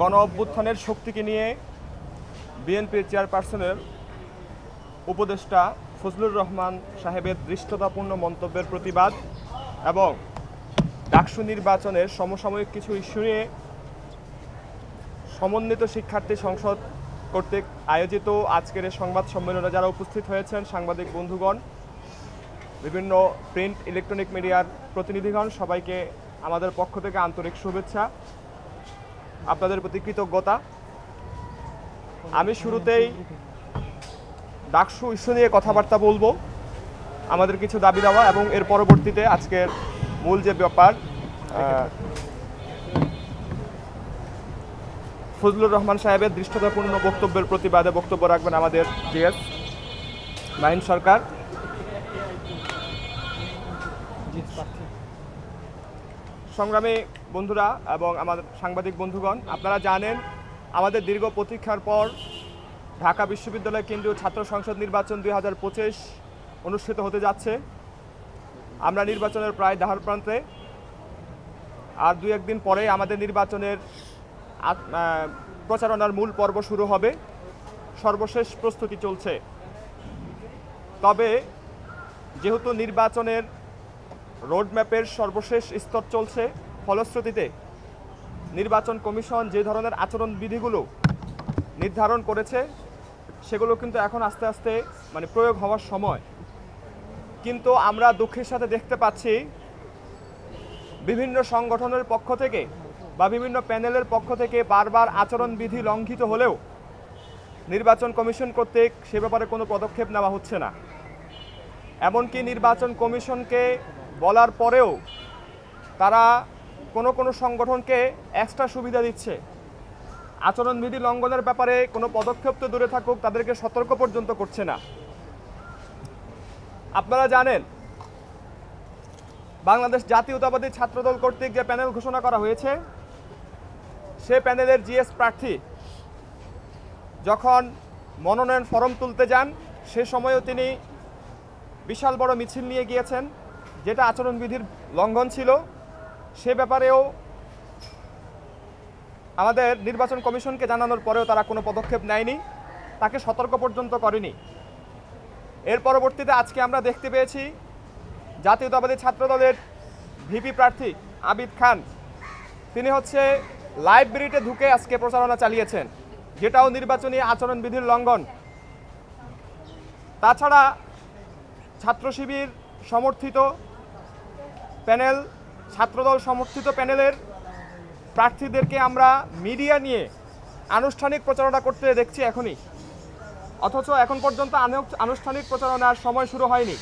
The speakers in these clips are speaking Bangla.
গণ অভ্যুত্থানের শক্তিকে নিয়ে বিএনপির চেয়ারপারসনের উপদেষ্টা ফজলুর রহমান সাহেবের দৃষ্টতাপূর্ণ মন্তব্যের প্রতিবাদ এবং ডাকসু নির্বাচনের সমসাময়িক কিছু ইস্যু নিয়ে সমন্বিত শিক্ষার্থী সংসদ কর্তৃক আয়োজিত আজকের সংবাদ সম্মেলনে যারা উপস্থিত হয়েছেন, সাংবাদিক বন্ধুগণ, বিভিন্ন প্রিন্ট ইলেকট্রনিক মিডিয়ার প্রতিনিধিগণ, সবাইকে আমাদের পক্ষ থেকে আন্তরিক শুভেচ্ছা। আপনাদের প্রতি কৃতজ্ঞতা। আমি শুরুতেই ডাকসু ইস্যু নিয়ে কথাবার্তা বলব, আমাদের কিছু দাবি দেওয়া এবং এর পরবর্তীতে আজকের মূল যে ব্যাপার ফজলুর রহমান সাহেবের দৃষ্টতাপূর্ণ বক্তব্যের প্রতিবাদে বক্তব্য রাখবেন আমাদের জিএস মাহিন সরকার। সংগ্রামী বন্ধুরা এবং আমাদের সাংবাদিক বন্ধুগণ, আপনারা জানেন আমাদের দীর্ঘ প্রতীক্ষার পর ঢাকা বিশ্ববিদ্যালয় কেন্দ্রীয় ছাত্র সংসদ নির্বাচন দুই হাজার পঁচিশ অনুষ্ঠিত হতে যাচ্ছে। আমরা নির্বাচনের প্রায় দাহার প্রান্তে। আর দু একদিন পরে আমাদের নির্বাচনের প্রচারণার মূল পর্ব শুরু হবে। সর্বশেষ প্রস্তুতি চলছে। তবে যেহেতু নির্বাচনের রোডম্যাপের সর্বশেষ স্তর চলছে ফলশ্রুতিতে। নির্বাচন কমিশন যে ধরনের আচরণবিধিগুলো নির্ধারণ করেছে, সেগুলো কিন্তু এখন আস্তে আস্তে মানে প্রয়োগ হওয়ার সময়। কিন্তু আমরা দুঃখের সাথে দেখতে পাচ্ছি, বিভিন্ন সংগঠনের পক্ষ থেকে বা বিভিন্ন প্যানেলের পক্ষ থেকে বারবার আচরণবিধি লঙ্ঘিত হলেও নির্বাচন কমিশন কর্তৃক সে ব্যাপারে কোনো পদক্ষেপ নেওয়া হচ্ছে না। এমনকি নির্বাচন কমিশনকে বলার পরেও তারা কোনো কোনো সংগঠনকে এক্সট্রা সুবিধা দিচ্ছে। আচরণবিধি লঙ্ঘনের ব্যাপারে কোনো পদক্ষেপ তো দূরে থাকুক, তাদেরকে সতর্ক পর্যন্ত করছে না। আপনারা জানেন, বাংলাদেশ জাতীয়তাবাদী ছাত্রদল কর্তৃক যে প্যানেল ঘোষণা করা হয়েছে, সে প্যানেলের জিএস প্রার্থী যখন মনোনয়ন ফরম তুলতে যান, সে সময়ও তিনি বিশাল বড় মিছিল নিয়ে গিয়েছেন। যেটা আচরণবিধির লঙ্ঘন ছিল, সে ব্যাপারেও আমাদের নির্বাচন কমিশনকে জানানোর পরেও তারা কোনো পদক্ষেপ নেয়নি, তাকে সতর্ক পর্যন্ত করেনি। এর পরবর্তীতে আজকে আমরা দেখতে পেয়েছি, জাতীয়তাবাদী ছাত্রদলের ভিপি প্রার্থী আবিদ খান, তিনি হচ্ছে লাইব্রেরিতে ঢুকে আজকে প্রচারণা চালিয়েছেন, যেটাও নির্বাচনী আচরণবিধির লঙ্ঘন। তাছাড়া ছাত্র শিবির সমর্থিত প্যানেল ছাত্রদল সমর্থিত প্যানেলের প্রার্থীদেরকে আমরা মিডিয়া নিয়ে আনুষ্ঠানিক প্রচারণা করতে দেখছি এখনই। অথচ এখন পর্যন্ত আনু- আনুষ্ঠানিক প্রচারণার সময় শুরু হয়নি।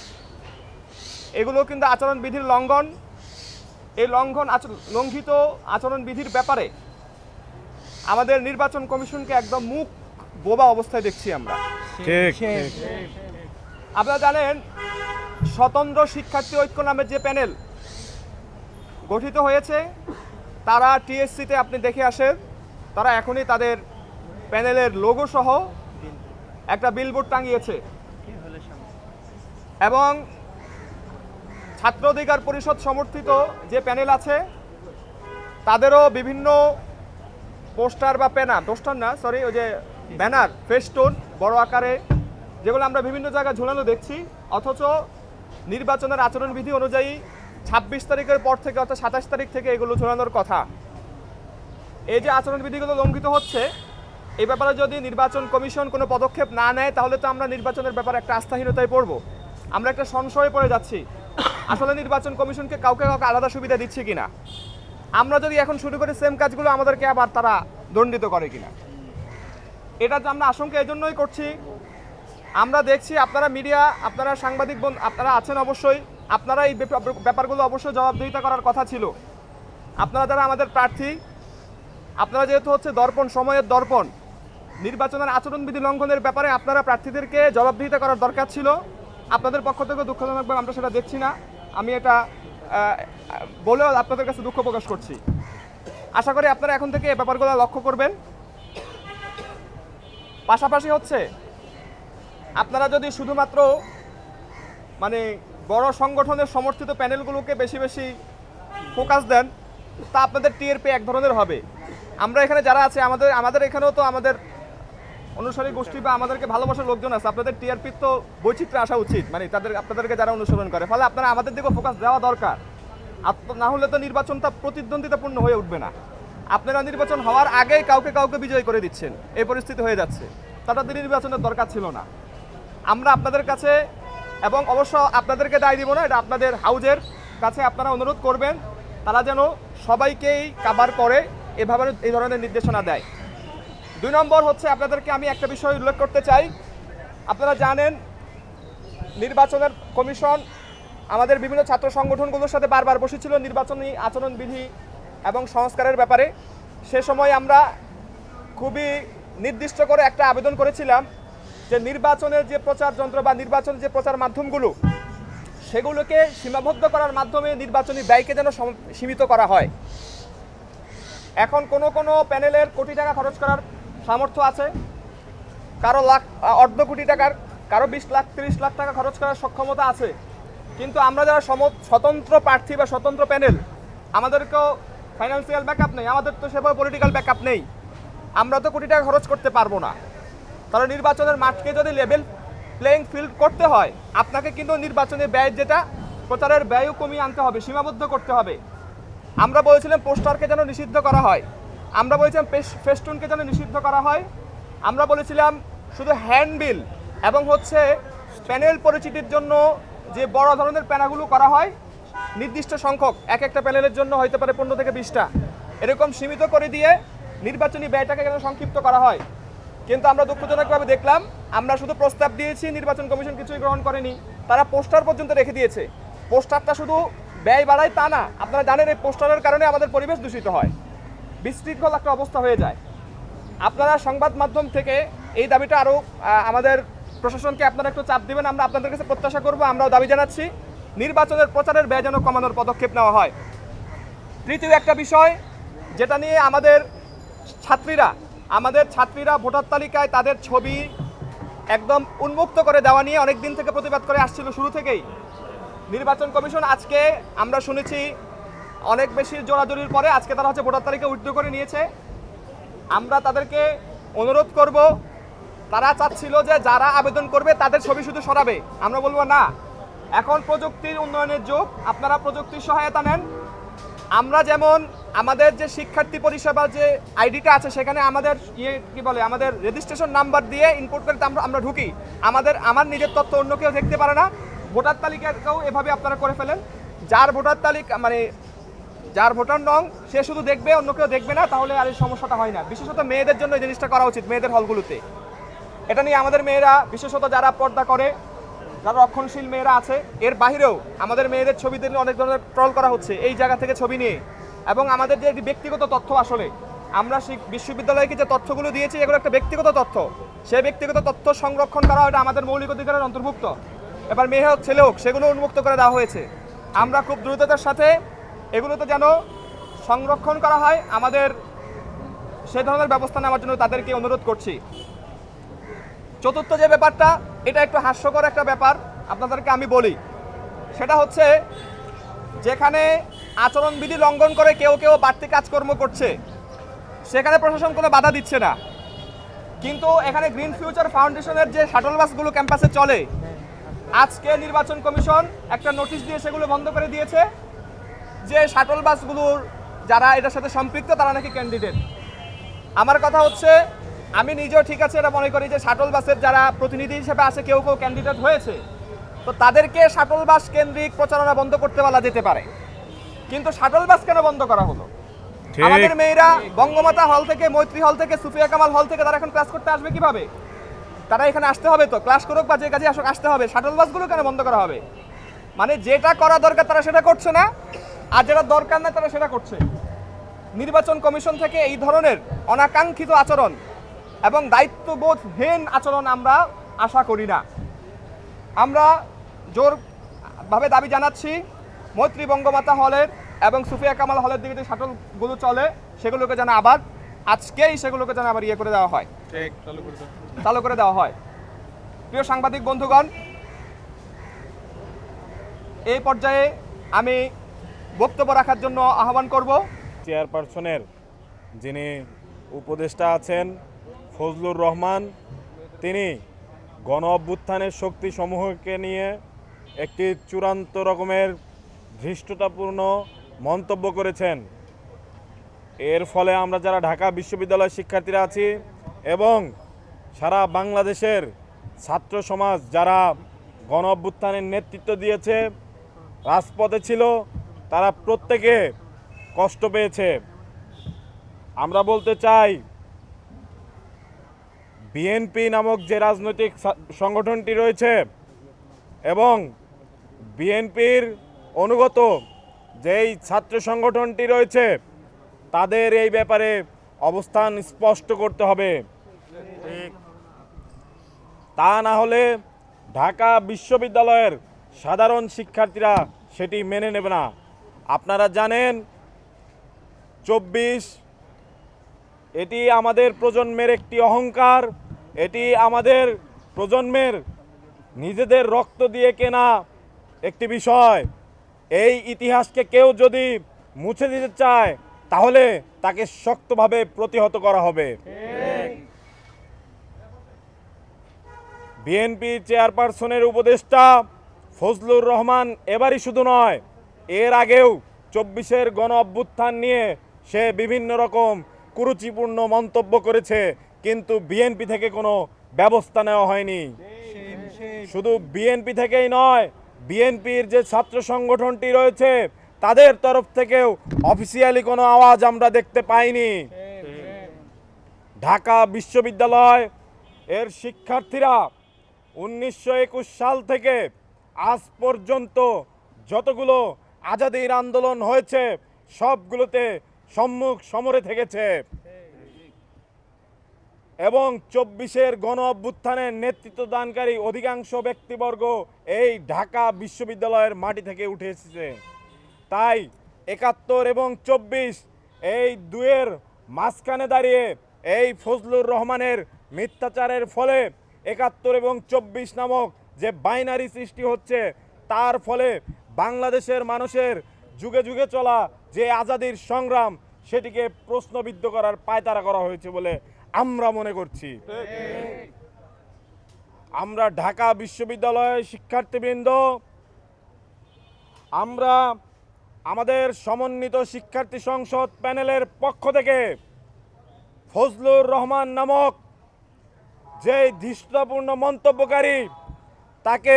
এগুলো কিন্তু আচরণবিধির লঙ্ঘন। এই লঙ্ঘন লঙ্ঘিত আচরণবিধির ব্যাপারে আমাদের নির্বাচন কমিশনকে একদম মুখ বোবা অবস্থায় দেখছি আমরা। আপনারা জানেন স্বতন্ত্র শিক্ষার্থী ঐক্য নামের যে প্যানেল গঠিত হয়েছে, তারা টিএসসিতে আপনি দেখে আসেন, তারা এখনই তাদের প্যানেলের লোগো সহ একটা বিলবোর্ড টাঙিয়েছে। এবং ছাত্র অধিকার পরিষদ সমর্থিত যে প্যানেল আছে, তাদেরও বিভিন্ন পোস্টার বা প্যানার পোস্টার না সরি ওই যে ব্যানার ফেস্টুন বড় আকারে, যেগুলো আমরা বিভিন্ন জায়গায় ঝুলানো দেখছি, অথচ নির্বাচনের আচরণবিধি অনুযায়ী ছাব্বিশ তারিখের পর থেকে অর্থাৎ সাতাশ তারিখ থেকে এগুলো ঝোলানোর কথা। এই যে আচরণবিধিগুলো লঙ্ঘিত হচ্ছে, এই ব্যাপারে যদি নির্বাচন কমিশন কোনো পদক্ষেপ না নেয়, তাহলে তো আমরা নির্বাচনের ব্যাপারে একটা আস্থাহীনতায় পড়ব। আমরা একটা সংশয়ে পড়ে যাচ্ছি। আসলে নির্বাচন কমিশনকে কাউকে কাউকে আলাদা সুবিধা দিচ্ছে কিনা? আমরা যদি এখন শুরু করি সেম কাজগুলো, আমাদেরকে আবার তারা দণ্ডিত করে কিনা? এটা তো আমরা আশঙ্কা এজন্যই করছি। আমরা দেখছি, আপনারা মিডিয়া আপনারা সাংবাদিক আপনারা আছেন অবশ্যই। আপনারা এই ব্যাপারগুলো অবশ্যই জবাবদিহিতা করার কথা ছিল। আপনারা যারা আমাদের প্রার্থী, আপনারা যেহেতু হচ্ছে দর্পণ, সময়ের দর্পণ, নির্বাচনের আচরণবিধি লঙ্ঘনের ব্যাপারে আপনারা প্রার্থীদেরকে জবাবদিহিতা করার দরকার ছিল। আপনাদের পক্ষ থেকে দুঃখজনকভাবে আমরা সেটা দেখছি না। আমি এটা বলেও আপনাদের কাছে দুঃখ প্রকাশ করছি। আশা করি আপনারা এখন থেকে এই ব্যাপারগুলো লক্ষ্য করবেন। পাশাপাশি হচ্ছে, আপনারা যদি শুধুমাত্র মানে বড় সংগঠনের সমর্থিত প্যানেলগুলোকে বেশি বেশি ফোকাস দেন, তা আপনাদের টিআরপি এক ধরনের হবে। আমরা এখানে যারা আছে, আমাদের আমাদের এখানেও তো আমাদের অনুসারী গোষ্ঠী বা আমাদেরকে ভালোবাসার লোকজন আছে। আপনাদের টিআরপির তো বৈচিত্র্য আসা উচিত মানে তাদের, আপনাদেরকে যারা অনুসরণ করে। ফলে আপনারা আমাদের দিকে ফোকাস দেওয়া দরকার। না হলে তো নির্বাচনটা প্রতিদ্বন্দ্বিতাপূর্ণ হয়ে উঠবে না। আপনারা নির্বাচন হওয়ার আগেই কাউকে কাউকে বিজয় করে দিচ্ছেন। এই পরিস্থিতি হয়ে যাচ্ছে। তাদের নির্বাচনের দরকার ছিল না। আমরা আপনাদের কাছে এবং অবশ্য আপনাদেরকে দায় দিব না, এটা আপনাদের হাউজের কাছে আপনারা অনুরোধ করবেন, তারা যেন সবাইকেই কাবার করে, এভাবে এই ধরনের নির্দেশনা দেয়। দুই নম্বর হচ্ছে আপনাদেরকে আমি একটা বিষয় উল্লেখ করতে চাই। আপনারা জানেন, নির্বাচনের কমিশন আমাদের বিভিন্ন ছাত্র সংগঠনগুলোর সাথে বারবার বসেছিল নির্বাচনী আচরণবিধি এবং সংস্কারের ব্যাপারে। সে সময় আমরা খুবই নির্দিষ্ট করে একটা আবেদন করেছিলাম যে নির্বাচনের যে প্রচার যন্ত্র বা নির্বাচনের যে প্রচার মাধ্যমগুলো, সেগুলোকে সীমাবদ্ধ করার মাধ্যমে নির্বাচনী ব্যয়কে যেন সম- সীমিত করা হয়। এখন কোনো কোনো প্যানেলের কোটি টাকা খরচ করার সামর্থ্য আছে। কারও লাখ, অর্ধ কোটি টাকার, কারও বিশ লাখ, তিরিশ লাখ টাকা খরচ করার সক্ষমতা আছে। কিন্তু আমরা যারা সম- স্বতন্ত্র প্রার্থী বা স্বতন্ত্র প্যানেল, আমাদেরকেও ফাইন্যান্সিয়াল ব্যাকআপ নেই, আমাদের তো সেভাবে পলিটিক্যাল ব্যাকআপ নেই। আমরা তো কোটি টাকা খরচ করতে পারব না। তাহলে নির্বাচনের মাঠকে যদি লেভেল প্লেইং ফিল্ড করতে হয়, আপনাকে কিন্তু নির্বাচনের ব্যয় যেটা, প্রচারের ব্যয়ও কমিয়ে আনতে হবে, সীমাবদ্ধ করতে হবে। আমরা বলেছিলাম পোস্টারকে যেন নিষিদ্ধ করা হয়। আমরা বলেছিলাম ফেস্টুনকে যেন নিষিদ্ধ করা হয়। আমরা বলেছিলাম শুধু হ্যান্ডবিল এবং হচ্ছে প্যানেল পরিচিতির জন্য যে বড় ধরনের প্যানাগুলো করা হয়, নির্দিষ্ট সংখ্যক, এক একটা প্যানেলের জন্য হতে পারে পনেরো থেকে বিশটা। এরকম সীমিত করে দিয়ে নির্বাচনী ব্যয়টাকে যেন সংক্ষিপ্ত করা হয়। কিন্তু আমরা দুঃখজনকভাবে দেখলাম, আমরা শুধু প্রস্তাব দিয়েছি, নির্বাচন কমিশন কিছুই গ্রহণ করেনি। তারা পোস্টার পর্যন্ত রেখে দিয়েছে। পোস্টারটা শুধু ব্যয় বাড়ায় তা না, আপনারা জানেন এই পোস্টারের কারণে আমাদের পরিবেশ দূষিত হয়। বিশৃঙ্খল একটা অবস্থা হয়ে যায়। আপনারা সংবাদ মাধ্যম থেকে এই দাবিটা আরও আমাদের প্রশাসনকে আপনারা একটু চাপ দেবেন, আমরা আপনাদের কাছে প্রত্যাশা করব, আমরাও দাবি জানাচ্ছি, নির্বাচনের প্রচারের ব্যয় যেন কমানোর পদক্ষেপ নেওয়া হয়। তৃতীয় একটা বিষয়, যেটা নিয়ে আমাদের ছাত্রীরা আমাদের ছাত্রীরা ভোটার তালিকায় তাদের ছবি একদম উন্মুক্ত করে দেওয়া নিয়ে অনেক দিন থেকে প্রতিবাদ করে আসছিল শুরু থেকেই। নির্বাচন কমিশন আজকে আমরা শুনেছি অনেক বেশি জোরাজুরির পরে আজকে তারা হচ্ছে ভোটার তালিকা উইথড্র করে নিয়েছে। আমরা তাদেরকে অনুরোধ করব, তারা চাচ্ছিল যে যারা আবেদন করবে তাদের ছবি শুধু সরাবে। আমরা বলব না, এখন প্রযুক্তির উন্নয়নের যুগ, আপনারা প্রযুক্তির সহায়তা নেন। আমরা যেমন আমাদের যে শিক্ষার্থী পরিষেবা যে আইডিটা আছে, সেখানে আমাদের ইয়ে কি বলে, আমাদের রেজিস্ট্রেশন নাম্বার দিয়ে ইনপুট করে আমরা আমরা ঢুকি। আমাদের আমার নিজের তথ্য অন্য কেউ দেখতে পারে না। ভোটার তালিকাকেও এভাবে আপনারা করে ফেলেন। যার ভোটার তালিকা মানে যার ভোটার নং, সে শুধু দেখবে, অন্য কেউ দেখবে না, তাহলে আর এই সমস্যাটা হয় না। বিশেষত মেয়েদের জন্য এই জিনিসটা করা উচিত, মেয়েদের হলগুলোতে। এটা নিয়ে আমাদের মেয়েরা, বিশেষত যারা পর্দা করে, যারা রক্ষণশীল মেয়েরা আছে, এর বাইরেও আমাদের মেয়েদের ছবিতে নিয়ে অনেক ধরনের ট্রল করা হচ্ছে। এই জায়গা থেকে ছবি নিয়ে। এবং আমাদের যে একটি ব্যক্তিগত তথ্য আসলে, আমরা শিক- বিশ্ববিদ্যালয়কে যে তথ্যগুলো দিয়েছি, এগুলো একটা ব্যক্তিগত তথ্য। সেই ব্যক্তিগত তথ্য সংরক্ষণ করা এটা আমাদের মৌলিক অধিকারের অন্তর্ভুক্ত। এবার মেয়ে হোক, ছেলে হোক, সেগুলো উন্মুক্ত করে দেওয়া হয়েছে। আমরা খুব দ্রুততার সাথে এগুলোতে যেন সংরক্ষণ করা হয়, আমাদের সে ধরনের ব্যবস্থা নেওয়ার জন্য তাদেরকে অনুরোধ করছি। চতুর্থ যে ব্যাপারটা, এটা একটু হাস্যকর একটা ব্যাপার, আপনাদেরকে আমি বলি। সেটা হচ্ছে, যেখানে আচরণবিধি লঙ্ঘন করে কেউ কেউ বাড়তি কাজকর্ম করছে। সেখানে প্রশাসন কোনো বাধা দিচ্ছে না। কিন্তু এখানে গ্রিন ফিউচার ফাউন্ডেশনের যে শাটল বাসগুলো ক্যাম্পাসে চলে, আজকে নির্বাচন কমিশন একটা নোটিশ দিয়ে সেগুলো বন্ধ করে দিয়েছে যে শাটল বাসগুলোর যারা এটার সাথে সম্পৃক্ত, তারা নাকি ক্যান্ডিডেট আমার কথা হচ্ছে, আমি নিজেও ঠিক আছে, এটা মনে করি যে শাটল বাসের যারা প্রতিনিধি হিসেবে আছে কেউ কেউ ক্যান্ডিডেট হয়েছে, তো তাদেরকে শাটল বাস কেন্দ্রিক প্রচারণা বন্ধ করতে বলা যেতে পারে। কিন্তু শাটল বাস কেন বন্ধ করা হলো। আমাদের মেয়েরা বঙ্গমাতা হল থেকে মৈত্রী হল থেকে সুফিয়া কামাল হল থেকে তারা এখন ক্লাস করতে আসবে কীভাবে? তারা এখানে আসতে হবে তো ক্লাস করুক বা যে কাজে আসুক আসতে হবে। শাটল বাসগুলো কেন বন্ধ করা হবে? মানে যেটা করা দরকার তারা সেটা করছে না? আর যেটা দরকার না তারা সেটা করছে। নির্বাচন কমিশন থেকে এই ধরনের অনাকাঙ্ক্ষিত আচরণ এবং দায়িত্ববোধহীন আচরণ আমরা আশা করি না। আমরা জোরভাবে দাবি জানাচ্ছি মৈত্রী বঙ্গমাতা হলের এবং সুফিয়া কামাল হলের দিকে যে শাটলগুলো চলে সেগুলোকে যেন আবার আজকেই সেগুলোকে যেন আবার ইয়ে করে দেওয়া হয়। চালু করে দেওয়া হয়। প্রিয় সাংবাদিক বন্ধুগণ এই পর্যায়ে আমি বক্তব্য রাখার জন্য আহ্বান করব। চেয়ারপারসনের যিনি উপদেষ্টা আছেন ফজলুর রহমান তিনি গণ অভ্যুত্থানের শক্তি সমূহকে নিয়ে একটি চূড়ান্ত রকমের ধৃষ্টতাপূর্ণ মন্তব্য করেছেন। এর ফলে আমরা যারা ঢাকা বিশ্ববিদ্যালয়ের শিক্ষার্থীরা আছি এবং সারা বাংলাদেশের ছাত্র সমাজ যারা গণ অভ্যুত্থানের নেতৃত্ব দিয়েছে, রাজপথে ছিল, তারা প্রত্যেকে কষ্ট পেয়েছে। আমরা বলতে চাই বিএনপি নামক যে রাজনৈতিক সংগঠনটি রয়েছে এবং বিএনপির অনুগত, যেই ছাত্র সংগঠনটি রয়েছে, তাদের এই ব্যাপারে অবস্থান স্পষ্ট করতে হবে। তা না হলে ঢাকা বিশ্ববিদ্যালয়ের সাধারণ শিক্ষার্থীরা সেটি মেনে নেবে না। আপনারা জানেন, চব্বিশ, এটি আমাদের প্রজন্মের একটি অহংকার, এটি আমাদের প্রজন্মের নিজেদের রক্ত দিয়ে কেনা একটি বিষয়। এই ইতিহাসকে কেউ যদি মুছে দিতে চায়, তাহলে তাকে শক্তভাবে প্রতিহত করা হবে। বিএনপি চেয়ারপারসনের উপদেষ্টা ফজলুর রহমান এবারই শুধু নয়, এর আগেও চব্বিশের গণ অভ্যুত্থান নিয়ে সে বিভিন্ন রকম কুরুচিপূর্ণ মন্তব্য করেছে, কিন্তু বিএনপি থেকে কোনো ব্যবস্থা নেওয়া হয়নি। শুধু বিএনপি থেকেই নয় বিএনপির যে ছাত্র সংগঠনটি রয়েছে, তাদের তরফ থেকেও অফিসিয়ালি কোনো আওয়াজ আমরা দেখতে পাইনি। ঢাকা বিশ্ববিদ্যালয় এর শিক্ষার্থীরা উনিশশো একুশ সাল থেকে আজ পর্যন্ত যতগুলো আজাদির আন্দোলন হয়েছে, সবগুলোতে সম্মুখ সমরে থেকেছে। এবং চব্বিশের গণ অভ্যুত্থানের নেতৃত্ব দানকারী অধিকাংশ ব্যক্তিবর্গ এই ঢাকা বিশ্ববিদ্যালয়ের মাটি থেকে উঠে এসেছে। তাই একাত্তর এবং চব্বিশ এই দুয়ের মাঝখানে দাঁড়িয়ে এই ফজলুর রহমানের মিথ্যাচারের ফলে একাত্তর এবং চব্বিশ নামক যে বাইনারি সৃষ্টি হচ্ছে, তার ফলে বাংলাদেশের মানুষের যুগে যুগে চলা যে আজাদির সংগ্রাম, সেটিকে প্রশ্নবিদ্ধ করার পায়তারা করা হয়েছে বলে আমরা মনে করছি। আমরা ঢাকা বিশ্ববিদ্যালয়ের শিক্ষার্থীবৃন্দ আমরা আমাদের সমন্বিত শিক্ষার্থী সংসদ প্যানেলের পক্ষ থেকে ফজলুর রহমান নামক যে ধৃষ্টপূর্ণ মন্তব্যকারী তাকে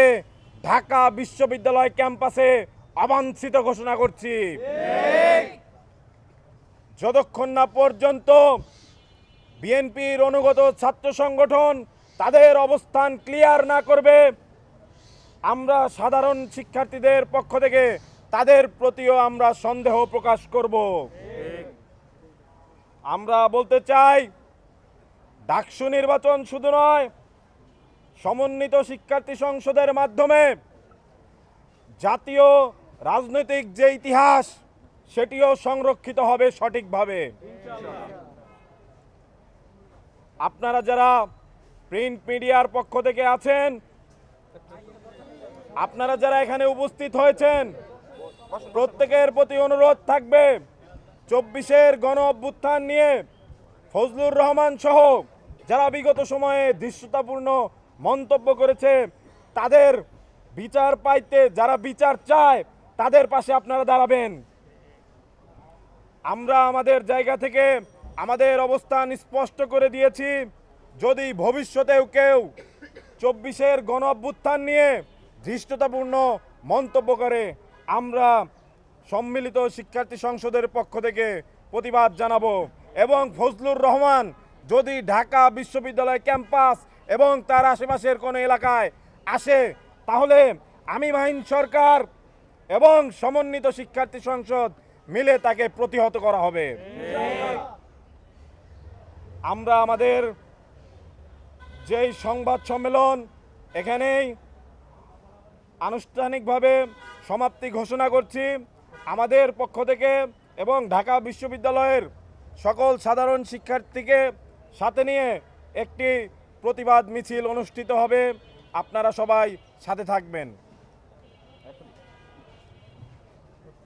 ঢাকা বিশ্ববিদ্যালয় ক্যাম্পাসে অবাঞ্ছিত ঘোষণা করছি। যতক্ষণ না পর্যন্ত বিএনপির অনুগত ছাত্র সংগঠন তাদের অবস্থান ক্লিয়ার না করবে। আমরা সাধারণ শিক্ষার্থীদের পক্ষ থেকে তাদের প্রতিও আমরা সন্দেহ প্রকাশ করব। আমরা বলতে চাই, ডাকসু নির্বাচন শুধু নয়, সমন্বিত শিক্ষার্থী সংসদের মাধ্যমে জাতীয় রাজনৈতিক যে ইতিহাস, সেটিও সংরক্ষিত হবে সঠিকভাবে। আপনারা যারা প্রিন্ট মিডিয়ার পক্ষ থেকে আছেন, আপনারা যারা এখানে উপস্থিত হয়েছেন, প্রত্যেকের প্রতি অনুরোধ থাকবে চব্বিশের গণ অভ্যুত্থান নিয়ে ফজলুর রহমান সহ যারা বিগত সময়ে দৃশ্যতাপূর্ণ মন্তব্য করেছে, তাদের বিচার পাইতে, যারা বিচার চায়, তাদের পাশে আপনারা দাঁড়াবেন। আমরা আমাদের জায়গা থেকে আমাদের অবস্থান স্পষ্ট করে দিয়েছি। যদি ভবিষ্যতেও কেউ চব্বিশের গণ অভ্যুত্থান নিয়ে ধৃষ্টতাপূর্ণ মন্তব্য করে, আমরা সম্মিলিত শিক্ষার্থী সংসদের পক্ষ থেকে প্রতিবাদ জানাব এবং ফজলুর রহমান যদি ঢাকা বিশ্ববিদ্যালয় ক্যাম্পাস এবং তার আশেপাশের কোনো এলাকায় আসে, তাহলে আমি মাহিন সরকার এবং সমন্বিত শিক্ষার্থী সংসদ মিলে তাকে প্রতিহত করা হবে। আমরা আমাদের যেই সংবাদ সম্মেলন এখানেই আনুষ্ঠানিকভাবে সমাপ্তি ঘোষণা করছি। আমাদের পক্ষ থেকে এবং ঢাকা বিশ্ববিদ্যালয়ের সকল সাধারণ শিক্ষার্থীকে সাথে নিয়ে একটি প্রতিবাদ মিছিল অনুষ্ঠিত হবে। আপনারা সবাই সাথে থাকবেন।